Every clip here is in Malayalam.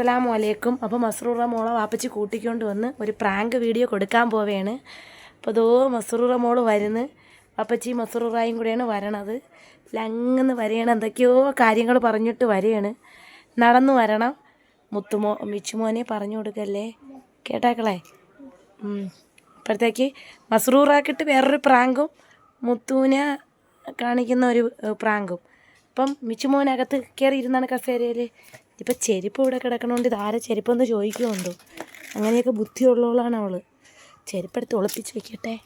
അസ്സലാമു വലൈക്കും അപ്പോൾ മസ്റൂറ മോളെ വാപ്പച്ചി കൂട്ടിക്കൊണ്ട് വന്ന് ഒരു പ്രാങ്ക് വീഡിയോ കൊടുക്കാൻ പോവുകയാണ് അപ്പോൾ അതോ മസ്റൂറ മോൾ വരുന്ന്. വാപ്പച്ചി മസ്റൂറായും കൂടെയാണ് വരണത്. ലങ്ങെന്ന് വരികയാണ് എന്തൊക്കെയോ കാര്യങ്ങൾ പറഞ്ഞിട്ട് വരികയാണ് നടന്നു വരണം. മുത്തുമോ മിച്ചുമോനെ പറഞ്ഞു കൊടുക്കല്ലേ? കേട്ടാക്കളെ. അപ്പോഴത്തേക്ക് മസ്റൂറാക്കിയിട്ട് വേറൊരു പ്രാങ്കും മുത്തുവിനെ കാണിക്കുന്ന ഒരു പ്രാങ്കും. അപ്പം മിച്ചുമോനകത്ത് കയറി ഇരുന്നാണ് കസേരയിൽ ഇപ്പം ചെരുപ്പ് ഇവിടെ കിടക്കണോണ്ട് ഇതാരെ ചെരുപ്പെന്ന് ചോദിക്കുന്നുണ്ടോ? അങ്ങനെയൊക്കെ ബുദ്ധിയുള്ളവളാണ് അവൾ ചെരുപ്പെടുത്ത് ഒളിപ്പിച്ച് വെക്കട്ടെ.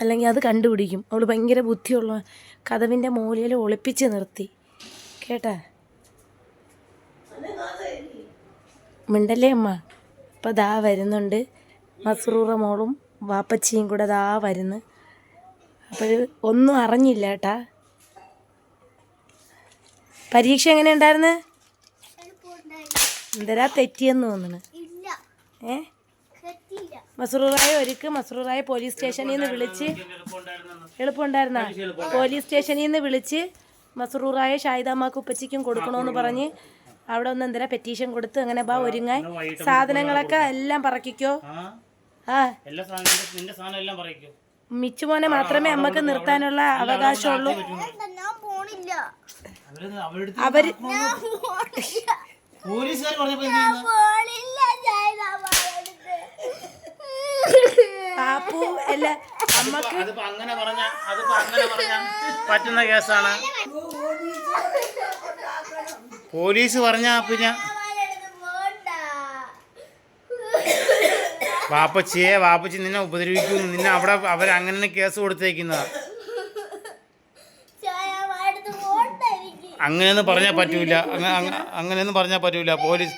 അല്ലെങ്കിൽ അത് കണ്ടുപിടിക്കും. അവൾ ഭയങ്കര ബുദ്ധിയുള്ള കഥവിന്റെ മൂലയിൽ ഒളിപ്പിച്ച് നിർത്തി. കേട്ടാ? മിണ്ടല്ലേ അമ്മ? അപ്പോൾ ദാ വരുന്നുണ്ട്. മസ്റൂറ മോളും വാപ്പച്ചിയും കൂടെ ദാ വരുന്നു. അപ്പോൾ ഒന്നും അറിഞ്ഞില്ല കേട്ടാ. പരീക്ഷ എങ്ങനെ ഉണ്ടായിരുന്നു എന്തരാ തെറ്റിയെന്ന് തോന്നുന്നു ഇല്ല ഏ മസ്റൂറായ ഒരുക്ക് മസ്റൂറായ പോലീസ് സ്റ്റേഷനിൽ നിന്ന് വിളിച്ച് എളുപ്പമുണ്ടായിരുന്ന പോലീസ് സ്റ്റേഷനിൽ നിന്ന് വിളിച്ച് മസറൂറായ ഷാഹിദാമാക്ക് ഉപ്പച്ചിക്കും കൊടുക്കണമെന്ന് പറഞ്ഞ് അവിടെ ഒന്ന് എന്തരാ പെറ്റീഷൻ കൊടുത്ത് അങ്ങനെ ബാ ഒരുങ്ങാൻ സാധനങ്ങളൊക്കെ എല്ലാം പറക്കിക്കോ ആ ആ എല്ലാ സാധനം നിന്റെ സാധനം എല്ലാം പറയിക്കോ മിച്ചുമോനെ മാത്രമേ അമ്മയ്ക്ക് നിർത്താനുള്ള അവകാശമുള്ളൂ ഞാൻ പോണില്ല അവർ പോലീസുകാർ? പാപ്പു അല്ല അമ്മയ്ക്ക് അങ്ങനെ പറഞ്ഞ അതിപ്പോ അങ്ങനെ പറഞ്ഞ പറ്റുന്ന കേസാണ്. പോലീസ് പറഞ്ഞ പിന്നെ വാപ്പച്ചിയെ വാപ്പച്ചി നിന്നെ ഉപദ്രവിക്കുന്നു. നിന്നെ അവിടെ അവരങ്ങനെ കേസ് കൊടുത്തേക്കുന്നതാ. അങ്ങനെയൊന്നും പറഞ്ഞാൽ പറ്റൂല. അങ്ങ- അങ്ങ- അങ്ങനെയൊന്നും പറഞ്ഞാൽ പറ്റൂല. പോലീസ്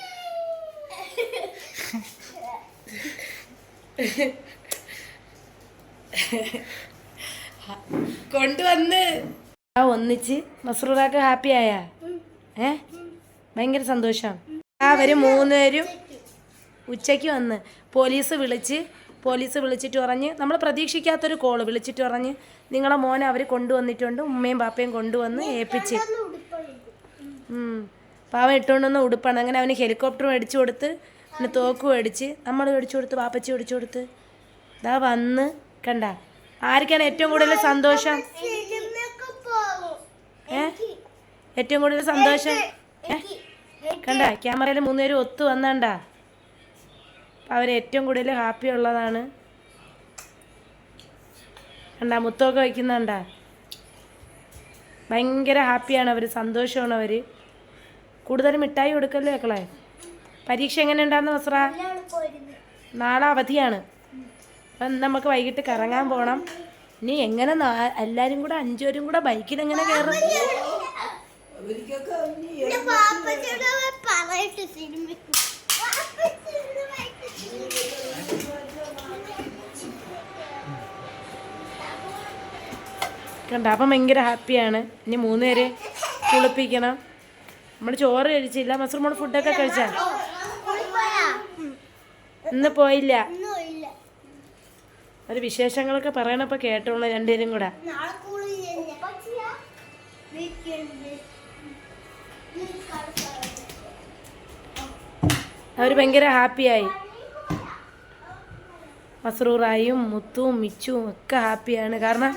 കൊണ്ടുവന്ന്. ഒന്നിച്ച്. മസ്രൂറാക്ക് ഹാപ്പി ആയ? ഏ? ഭയങ്കര സന്തോഷം. അവർ മൂന്നുപേരും ഉച്ചയ്ക്ക് വന്ന് പോലീസ് വിളിച്ച് പോലീസ് വിളിച്ചിട്ട് പറഞ്ഞ് നമ്മൾ പ്രതീക്ഷിക്കാത്തൊരു കോൾ വിളിച്ചിട്ട് പറഞ്ഞ് നിങ്ങളെ മോനെ അവർ കൊണ്ടുവന്നിട്ടുണ്ട് ഉമ്മയും പാപ്പയും കൊണ്ടുവന്ന് ഏൽപ്പിച്ച്. പാവം ഇട്ടുകൊണ്ടുവന്ന ഉടുപ്പാണ്. അങ്ങനെ അവന് ഹെലികോപ്റ്റർ മേടിച്ചു കൊടുത്ത് പിന്നെ തോക്ക് മേടിച്ച് നമ്മൾ മേടിച്ചു കൊടുത്ത് പാപ്പച്ചി മേടിച്ചു കൊടുത്ത്. ഇതാ വന്ന് കണ്ട. ആർക്കാണ് ഏറ്റവും കൂടുതൽ സന്തോഷം? ഏ? ഏറ്റവും കൂടുതൽ സന്തോഷം? കണ്ട ക്യാമറയിൽ മൂന്നുപേരും ഒത്തു വന്നണ്ട. അവർ ഏറ്റവും കൂടുതൽ ഹാപ്പി ഉള്ളതാണ്. കണ്ട മുത്തൊക്കെ വയ്ക്കുന്നുണ്ട. ഭയങ്കര ഹാപ്പിയാണ് അവർ സന്തോഷമാണ് അവർ കൂടുതൽ മിഠായി കൊടുക്കല്ലേ മക്കളെ? പരീക്ഷ എങ്ങനെ ഉണ്ടായിരുന്നു വസ്ത്ര നാളെ അവധിയാണ്. അപ്പം നമുക്ക് വൈകിട്ട് കറങ്ങാൻ പോകണം ഇനി എങ്ങനെ എല്ലാവരും കൂടെ അഞ്ചുപേരും കൂടെ ബൈക്കിൽ എങ്ങനെ കയറും? കണ്ട? അപ്പം ഭയങ്കര ഹാപ്പിയാണ് ഇനി മൂന്നുപേരെ കുളിപ്പിക്കണം. നമ്മൾ ചോറ് കഴിച്ചില്ല. മസൂർ മോൾ ഫുഡൊക്കെ കഴിച്ചാ? ഇന്ന് പോയില്ല. ഒരു വിശേഷങ്ങളൊക്കെ പറയണപ്പൊ കേട്ടോളൂ രണ്ടുപേരും കൂടെ. അവർ അവർ ഭയങ്കര ഹാപ്പിയായി മസ്രൂറായും മുത്തും മിച്ചും ഒക്കെ ഹാപ്പിയാണ് കാരണം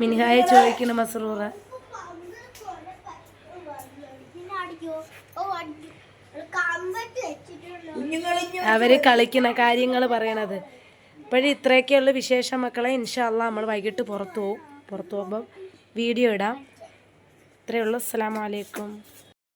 മിനിഹായെ ചോദിക്കണ മസറൂറ. അവർ കളിക്കുന്ന കാര്യങ്ങൾ പറയണത്. ഇപ്പോഴും ഇത്രയൊക്കെയുള്ള വിശേഷം മക്കളെ ഇൻഷാല്ല നമ്മൾ വൈകിട്ട് പുറത്തു പോകും പുറത്തു പോകുമ്പോൾ വീഡിയോ ഇടാം. ഇത്രയേ ഉള്ളൂ. അസ്സാം വലൈക്കും